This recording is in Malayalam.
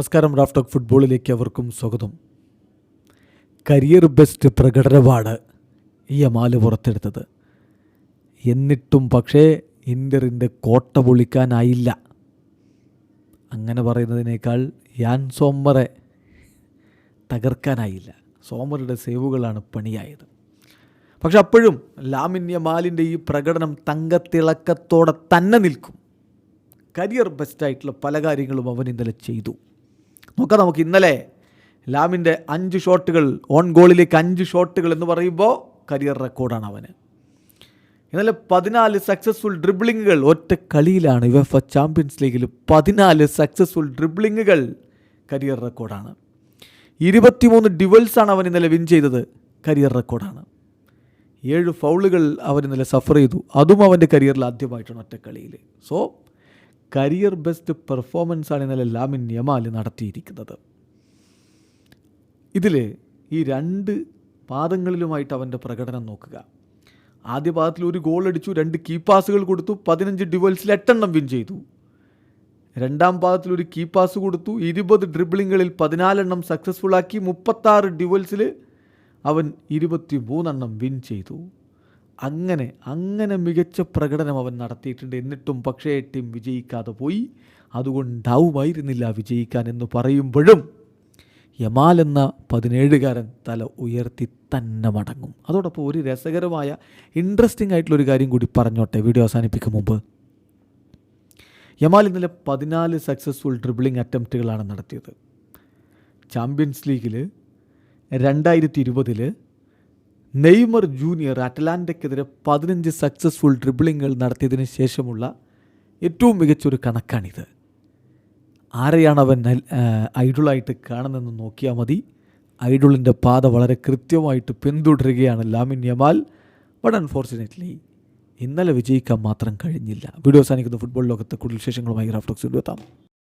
നമസ്കാരം റാഫ്റ്റോക്ക് ഫുട്ബോളിലേക്ക് അവർക്കും സ്വാഗതം. കരിയർ ബെസ്റ്റ് പ്രകടനമാണ് ഈ അമാൽ പുറത്തെടുത്തത്. എന്നിട്ടും പക്ഷേ ഇന്ററിന്റെ കോട്ട പൊളിക്കാനായില്ല. അങ്ങനെ പറയുന്നതിനേക്കാൾ യാൻ സോമറെ തകർക്കാനായില്ല. സോമറുടെ സേവുകളാണ് പണിയായത്. പക്ഷെ അപ്പോഴും ലാമിന്യ മാലിന്റെ ഈ പ്രകടനം തങ്കത്തിളക്കത്തോടെ തന്നെ നിൽക്കും. കരിയർ ബെസ്റ്റായിട്ടുള്ള പല കാര്യങ്ങളും അവൻ ഇന്നലെ ചെയ്തു. നോക്കാം നമുക്ക് ഇന്നലെ ലാമിന്റെ അഞ്ച് ഷോട്ടുകൾ ഓൺ ഗോളിലേക്ക് അഞ്ച് ഷോട്ടുകൾ എന്ന് പറയുമ്പോൾ കരിയർ റെക്കോർഡാണ് അവന്. ഇന്നലെ പതിനാല് സക്സസ്ഫുൾ ഡ്രിബ്ലിങ്ങുകൾ ഒറ്റ കളിയിലാണ് യുഎഫ ചാമ്പ്യൻസ് ലീഗിൽ പതിനാല് സക്സസ്ഫുൾ ഡ്രിബ്ലിങ്ങുകൾ കരിയർ റെക്കോർഡാണ്. ഇരുപത്തിമൂന്ന് ഡിവൽസാണ് അവൻ ഇന്നലെ വിൻ ചെയ്തത് കരിയർ റെക്കോർഡാണ്. ഏഴ് ഫൗളുകൾ അവൻ ഇന്നലെ സഫർ ചെയ്തു അതും അവന്റെ കരിയറിൽ ആദ്യമായിട്ടാണ് ഒറ്റ കളിയിൽ. സോ കരിയർ ബെസ്റ്റ് പെർഫോമൻസാണ് ഇന്നലെ ലാമിൻ യമാൽ നടത്തിയിരിക്കുന്നത്. ഇതിൽ ഈ രണ്ട് പാദങ്ങളിലുമായിട്ട് അവന്റെ പ്രകടനം നോക്കുക. ആദ്യ പാദത്തിൽ ഒരു ഗോൾ അടിച്ചു രണ്ട് കീ പാസുകൾ കൊടുത്തു പതിനഞ്ച് ഡിവൽസിൽ എട്ടെണ്ണം വിൻ ചെയ്തു. രണ്ടാം പാദത്തിൽ ഒരു കീ പാസ് കൊടുത്തു ഇരുപത് ഡ്രിബിളിങ്ങളിൽ പതിനാലെണ്ണം സക്സസ്ഫുൾ ആക്കി മുപ്പത്താറ് ഡിവൽസിൽ അവൻ ഇരുപത്തി മൂന്നെണ്ണം വിൻ ചെയ്തു. അങ്ങനെ അങ്ങനെ മികച്ച പ്രകടനം അവൻ നടത്തിയിട്ടുണ്ട്. എന്നിട്ടും പക്ഷേ ടീം വിജയിക്കാതെ പോയി. അതുകൊണ്ടാവുമായിരുന്നില്ല വിജയിക്കാൻ എന്ന് പറയുമ്പോഴും യമാൽ എന്ന പതിനേഴുകാരൻ തല ഉയർത്തി തന്നെ മടങ്ങും. അതോടൊപ്പം ഒരു രസകരമായ ഇൻട്രസ്റ്റിംഗ് ആയിട്ടുള്ളൊരു കാര്യം കൂടി പറഞ്ഞോട്ടെ വീഡിയോ അവസാനിപ്പിക്കും മുമ്പ്. യമാൽ ഇന്നലെ പതിനാല് സക്സസ്ഫുൾ ഡ്രിബിളിംഗ് അറ്റംപ്റ്റുകളാണ് നടത്തിയത്. ചാമ്പ്യൻസ് ലീഗിൽ രണ്ടായിരത്തി ഇരുപതിൽ നെയ്മർ ജൂനിയർ അറ്റലാന്റയ്ക്കെതിരെ പതിനഞ്ച് സക്സസ്ഫുൾ ഡ്രിബിളിങ്ങുകൾ നടത്തിയതിന് ശേഷമുള്ള ഏറ്റവും മികച്ചൊരു കണക്കാണിത്. ആരെയാണ് അവൻ ഐഡളായിട്ട് കാണുന്നതെന്ന് നോക്കിയാൽ മതി. ഐഡളിന്റെ പാത വളരെ കൃത്യമായിട്ട് പിന്തുടരുകയാണ് ലാമിൻ യമാൽ. ബട്ട് അൺഫോർച്ചുനേറ്റ്ലി ഇന്നലെ വിജയിക്കാൻ മാത്രം കഴിഞ്ഞില്ല. വീഡിയോ സാധിക്കുന്ന ഫുട്ബോൾ ലോകത്തെ കൂടുതൽ വിശേഷങ്ങളുമായി റാഫ്റ്റോക്സ് എത്താം.